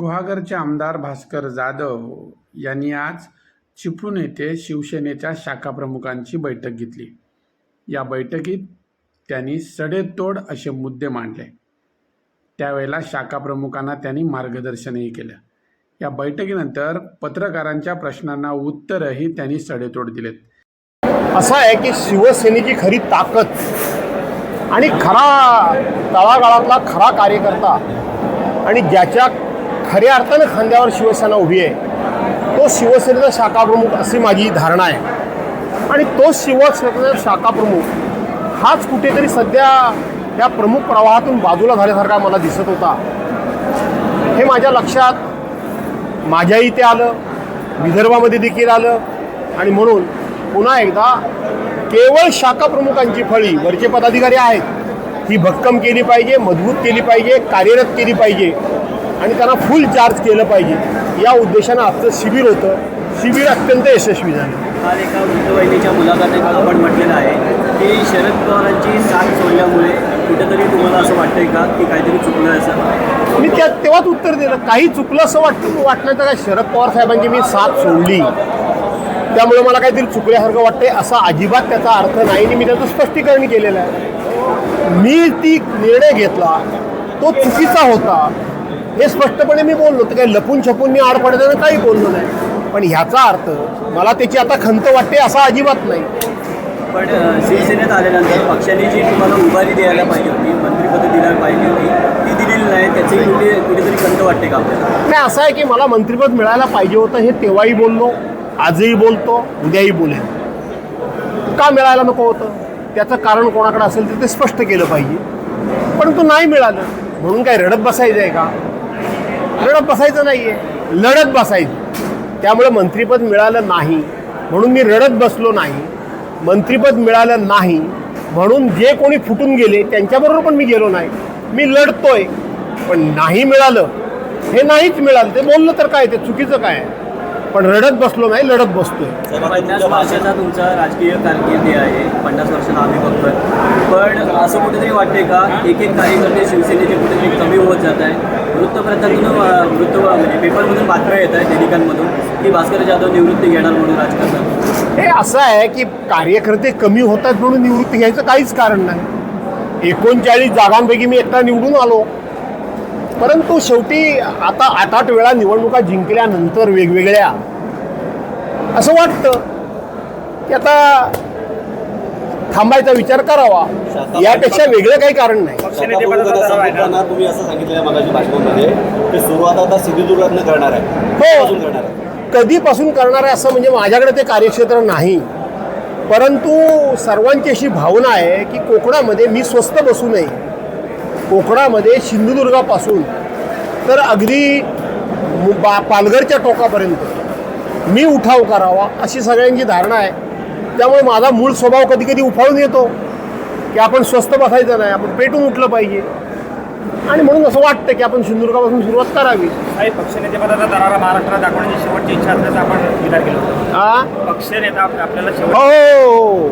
गुहागरचे आमदार भास्कर जाधव यांनी आज चिपळूण येथे शिवसेनेच्या शाखाप्रमुखांची बैठक घेतली. या बैठकीत त्यांनी सडेतोड असे मुद्दे मांडले. त्यावेळेला शाखाप्रमुखांना त्यांनी मार्गदर्शनही केलं. या बैठकीनंतर पत्रकारांच्या प्रश्नांना उत्तरही त्यांनी सडेतोड दिलेत. असं आहे की शिवसेनेची खरी ताकद आणि खरा तळागाळातला खरा कार्यकर्ता आणि ज्याच्या खऱ्या अर्थानं खांद्यावर शिवसेना उभी आहे. तो शिवसेनेचा शाखाप्रमुख अशी माझी धारणा आहे. आणि तो शिवसेनेचा शाखाप्रमुख हाच कुठेतरी सध्या या प्रमुख प्रवाहातून बाजूला झाल्यासारखा मला दिसत होता. हे माझ्या लक्षात माझ्याही ते आलं विदर्भामध्ये देखील आलं. आणि म्हणून पुन्हा एकदा केवळ शाखाप्रमुखांची फळी वरचे पदाधिकारी आहेत. ही भक्कम केली पाहिजे मजबूत केली पाहिजे कार्यरत केली पाहिजे. आणि त्यांना फुल चार्ज केलं पाहिजे. या उद्देशानं आजचं शिबिर होतं. शिबिर अत्यंत यशस्वी झालं. काल एका वृद्धवाहिनीच्या मुलाखतीत आपण म्हटलेलं आहे की शरद पवारांची साथ सोडल्यामुळे कुठेतरी तुम्हाला असं वाटतंय का की काहीतरी चुकलं असं? मी त्या तेव्हाच उत्तर दिलं. काही चुकलं असं वाटतं वाटण्याचं काय शरद पवार साहेबांची मी साथ सोडली. त्यामुळे मला काहीतरी चुकल्यासारखं वाटतंय असा अजिबात त्याचा अर्थ नाही आणि मी त्याचं स्पष्टीकरण केलेलं आहे. मी ती निर्णय घेतला. तो चुकीचा होता. हे स्पष्टपणे मी बोललो तर काही लपून छपून मी आड पडताना काही बोललो नाही. पण ह्याचा अर्थ मला त्याची आता खंत वाटते असा अजिबात नाही. पण शिवसेनेत आल्यानंतर पक्षाने जी तुम्हाला उभारी द्यायला पाहिजे होती मंत्रिपद द्यायला पाहिजे होती ती दिलेली नाही त्याची कुठे कुठेतरी खंत वाटते का नाही असं आहे की मला मंत्रिपद मिळायला पाहिजे होतं हे तेव्हाही बोललो आजही बोलतो उद्याही बोलेन. का मिळायला नको होतं? त्याचं कारण कोणाकडे असेल तर ते स्पष्ट केलं पाहिजे. परंतु नाही मिळालं. म्हणून काय रडत बसायचं आहे का? लढत बसायचं नाही आहे लढत बसायचं. त्यामुळे मंत्रिपद मिळालं नाही. म्हणून मी रडत बसलो नाही. मंत्रिपद मिळालं नाही. म्हणून जे कोणी फुटून गेले त्यांच्याबरोबर पण मी गेलो नाही. मी लढतोय. पण नाही मिळालं. हे नाहीच मिळालं. ते बोललं तर काय? ते चुकीचं काय? आहे? पण रडत बसलो नाही लढत बसतोय. पन्नास वर्षाचा तुमचा राजकीय कारकिर्दी आहे. पन्नास वर्षाला आम्ही बघतोय. पण असं कुठेतरी वाटते का एक एक कार्यकर्ते शिवसेनेचे कुठेतरी कमी होत जात आहे वृत्तपत्रातून अं, वृत्त म्हणजे पेपरमधून बातम्या येत आहेत दैनिकांमधून की भास्कर जाधव निवृत्ती घेणार म्हणून राजकारणात. हे असं आहे की कार्यकर्ते कमी होतात म्हणून निवृत्ती घ्यायचं काहीच कारण नाही. एकोणचाळीस जागांपैकी मी एकटा निवडून आलो. परंतु शेवटी आता आठ आठ वेळा निवडणुका जिंकल्यानंतर वेगवेगळ्या असं वाटतं की आता थांबायचा विचार करावा. यापेक्षा वेगळं काही कारण नाही. तुम्ही असं भाषणामध्ये की सुरुवात आता सिंधुदुर्गातनं करणार आहे. हो. कधीपासून करणार आहे? कधीपासून करणार आहे असं म्हणजे माझ्याकडे ते कार्यक्षेत्र नाही. परंतु सर्वांची अशी भावना आहे की कोकणामध्ये मी स्वस्त बसू नये. कोकणामध्ये सिंधुदुर्गापासून तर अगदी बा पालघरच्या टोकापर्यंत मी उठाव करावा अशी सगळ्यांची धारणा आहे. त्यामुळे माझा मूळ स्वभाव कधी कधी उफाळून येतो की आपण स्वस्त बसायचं नाही आपण पेटून उठलं पाहिजे. आणि म्हणून असं वाटतं की आपण सिंधुदुर्गापासून सुरुवात करावी. काही पक्षनेतेपदाचा दरारा महाराष्ट्रात दाखवण्याची शेवटची इच्छा असल्याचं आपण विचार केला होता. हा पक्षनेता आप- आपल्याला शेवट हो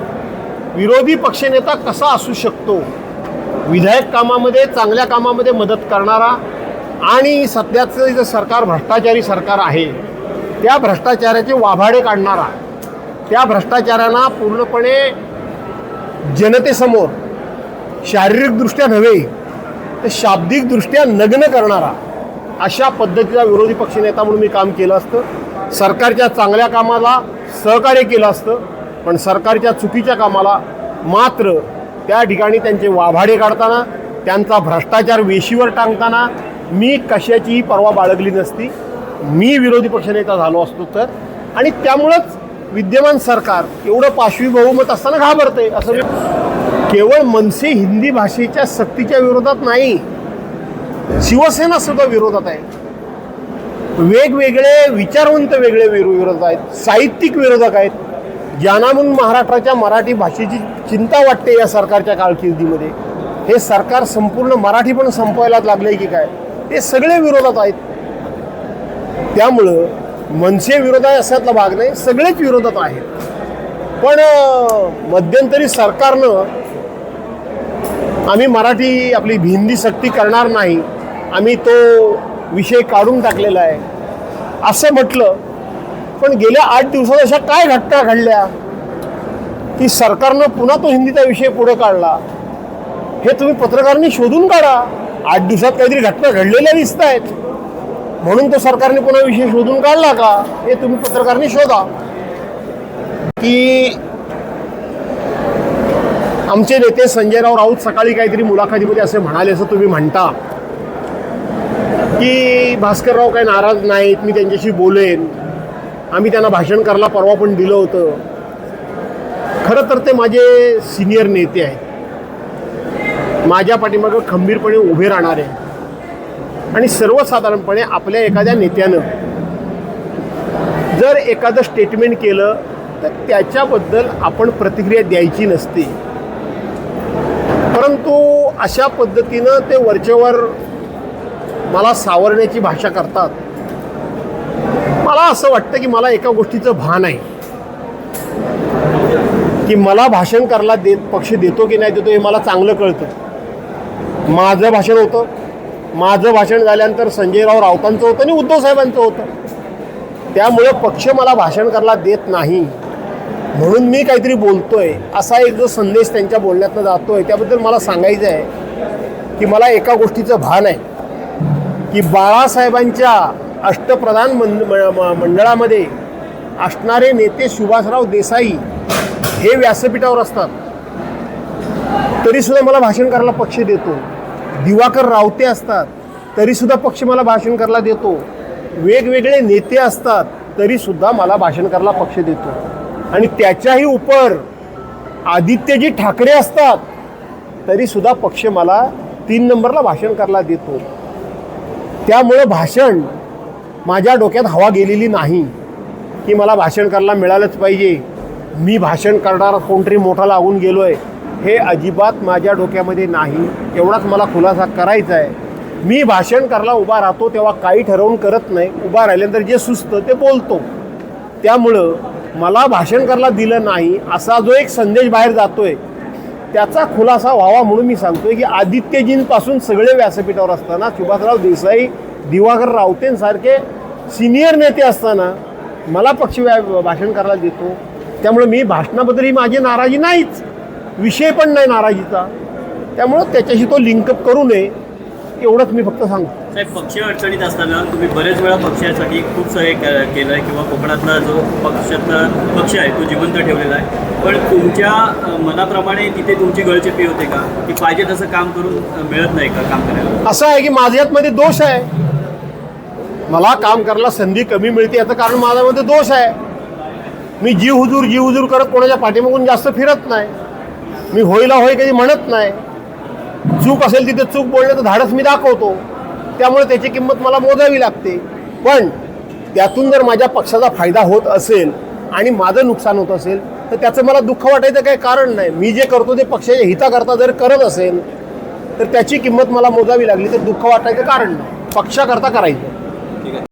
विरोधी पक्षनेता कसा असू शकतो? विधायक कामामध्ये चांगल्या कामामध्ये मदत करणारा आणि सध्याचं जे सरकार भ्रष्टाचारी सरकार आहे त्या भ्रष्टाचाराचे वाभाडे काढणारा त्या भ्रष्टाचारांना पूर्णपणे जनतेसमोर शारीरिकदृष्ट्या नव्हे तर शाब्दिकदृष्ट्या नग्न करणारा अशा पद्धतीचा विरोधी पक्षनेता म्हणून मी काम केलं असतं. सरकारच्या चांगल्या कामाला सहकार्य केलं असतं पण सरकारच्या चुकीच्या कामाला मात्र त्या ठिकाणी त्यांचे वाभाडे काढताना त्यांचा भ्रष्टाचार वेशीवर टांगताना मी कशाचीही पर्वा बाळगली नसती. मी विरोधी पक्षनेता झालो असतो तर. आणि त्यामुळंच विद्यमान सरकार एवढं पाशवी बहुमत असताना घाबरते असं मी केवळ मनसे हिंदी भाषेच्या सक्तीच्या विरोधात नाही शिवसेना सुद्धा विरोधात आहे. वेगवेगळे विचारवंत वेगळे विरो- विरोधक आहेत साहित्यिक विरोधक आहेत. ज्यांना म्हणून महाराष्ट्राच्या मराठी भाषेची चिंता वाटते या सरकारच्या कारकिर्दीमध्ये हे सरकार संपूर्ण मराठी पण संपवायला लागले की काय? हे सगळे विरोधात आहेत. त्यामुळं मनसे विरोध आहे असातला भाग नाही सगळेच विरोधात आहेत. पण मध्यंतरी सरकारनं आम्ही मराठी आपली हिंदी सक्ती करणार नाही आम्ही तो विषय काढून टाकलेला आहे. असं म्हटलं पण गेल्या आठ दिवसात अशा काय घटना घडल्या? की सरकारनं पुन्हा तो हिंदीचा विषय पुढे काढला. हे तुम्ही पत्रकारांनी शोधून काढा. आठ दिवसात काहीतरी घटना घडलेल्या दिसत आहेत म्हणून तो सरकारने पुन्हा विषय शोधून काढला का? हे तुम्ही पत्रकारांनी शोधा. की आमचे नेते संजयराव राऊत सकाळी काहीतरी मुलाखतीमध्ये असे म्हणाले असं तुम्ही म्हणता. की भास्करराव काही नाराज नाहीत मी त्यांच्याशी बोलेन. आम्ही त्यांना भाषण करायला परवा पण दिलं होतं. खरं तर ते माझे सिनियर नेते आहेत. माझ्या पाठीमागं खंबीरपणे उभे राहणारे आणि सर्वसाधारणपणे आपल्या एखाद्या नेत्यानं जर एखादं स्टेटमेंट केलं तर त्याच्याबद्दल आपण प्रतिक्रिया द्यायची नसते. परंतु अशा पद्धतीनं ते वरचेवर मला सावरण्याची भाषा करतात. मला असं वाटतं की मला एका गोष्टीचं भान आहे. की मला भाषण करायला देत पक्ष देतो की नाही देतो हे मला चांगलं कळतं. माझं भाषण होतं. माझं भाषण झाल्यानंतर संजयराव राऊतांचं होतं आणि उद्धव साहेबांचं होतं. त्यामुळे पक्ष मला भाषण करायला देत नाही. म्हणून मी काहीतरी बोलतोय. असा एक जो संदेश त्यांच्या बोलण्यातनं आहे त्याबद्दल मला सांगायचं आहे की मला एका गोष्टीचं भान आहे की बाळासाहेबांच्या अष्टप्रधान मं म- मंडळामध्ये असणारे नेते सुभाषराव देसाई हे व्यासपीठावर असतात. तरीसुद्धा मला भाषण करायला पक्ष देतो. दिवाकर रावते असतात. तरीसुद्धा पक्ष मला भाषण करायला देतो. वेगवेगळे नेते असतात. तरीसुद्धा मला भाषण करायला पक्ष देतो. आणि त्याच्याही उपर आदित्यजी ठाकरे असतात. तरीसुद्धा पक्ष मला तीन नंबरला भाषण करायला देतो. त्यामुळं भाषण माझ्या डोक्यात हवा गेलेली नाही की मला भाषण करायला मिळालंच पाहिजे. मी भाषण करणारा कोणतरी मोठा लागून गेलो आहे हे अजिबात माझ्या डोक्यामध्ये नाही. एवढाच मला खुलासा करायचा आहे. मी भाषण करायला उभा राहतो तेव्हा काही ठरवून करत नाही. उभा राहिल्यानंतर जे सुचतं ते बोलतो. त्यामुळं मला भाषण करायला दिलं नाही असा जो एक संदेश बाहेर जातो आहे त्याचा खुलासा व्हावा म्हणून मी सांगतोय की आदित्यजींपासून सगळे व्यासपीठावर असताना सुभाषराव देसाई दिवाकर रावतेंसारखे सिनियर नेते असताना मला पक्ष व्या- भाषण करायला देतो. त्यामुळे मी भाषणाबद्दल ही माझी नाराजी नाहीच. विषय पण नाही नाराजीचा. त्यामुळं त्याच्याशी तो लिंकअप करू नये एवढंच मी फक्त सांगतो. साहेब पक्ष अडचणीत असताना तुम्ही बरेच वेळा पक्षासाठी खूप सारे केलं आहे किंवा कोकणातला जो पक्षातला पक्ष आहे तो जिवंत ठेवलेला आहे. पण तुमच्या मनाप्रमाणे तिथे तुमची गळचेपी होते का? की पाहिजे तसं काम करून मिळत नाही का काम करायला? असं आहे की माझ्यातमध्ये दोष आहे. मला काम करायला संधी कमी मिळते याचं कारण माझ्यामध्ये दोष आहे. मी जीव हुजूर जीव हुजूर करत कोणाच्या पाठीमागून जास्त फिरत नाही. मी होईला होय कधी म्हणत नाही. चूक असेल तिथे चूक बोलण्याचं धाडस मी दाखवतो. त्यामुळे त्याची किंमत मला मोजावी लागते. पण त्यातून जर माझ्या पक्षाचा फायदा होत असेल आणि माझं नुकसान होत असेल तर त्याचं मला दुःख वाटायचं काही कारण नाही. मी जे करतो ते पक्षाच्या हिताकरता जर करत असेल तर त्याची किंमत मला मोजावी लागली तर दुःख वाटायचं कारण नाही. पक्षाकरता करायचं.